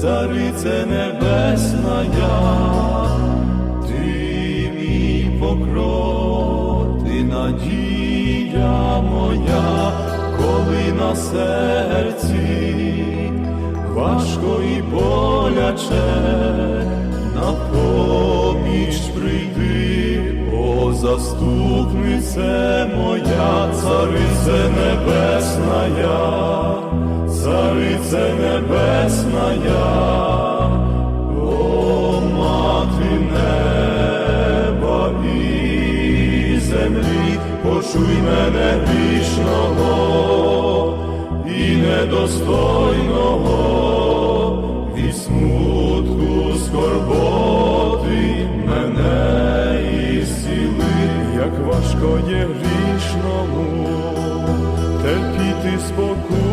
Царице небесна, ти мій покров, ти надія моя, коли на серці важко і боляче, на поміч прийди, о заступнице моя, царице небесна, моя, о мати землі, почуй мене вічного і недостойного від смутку скорботи мене ісціли, як важко є грішному терпіти спокій.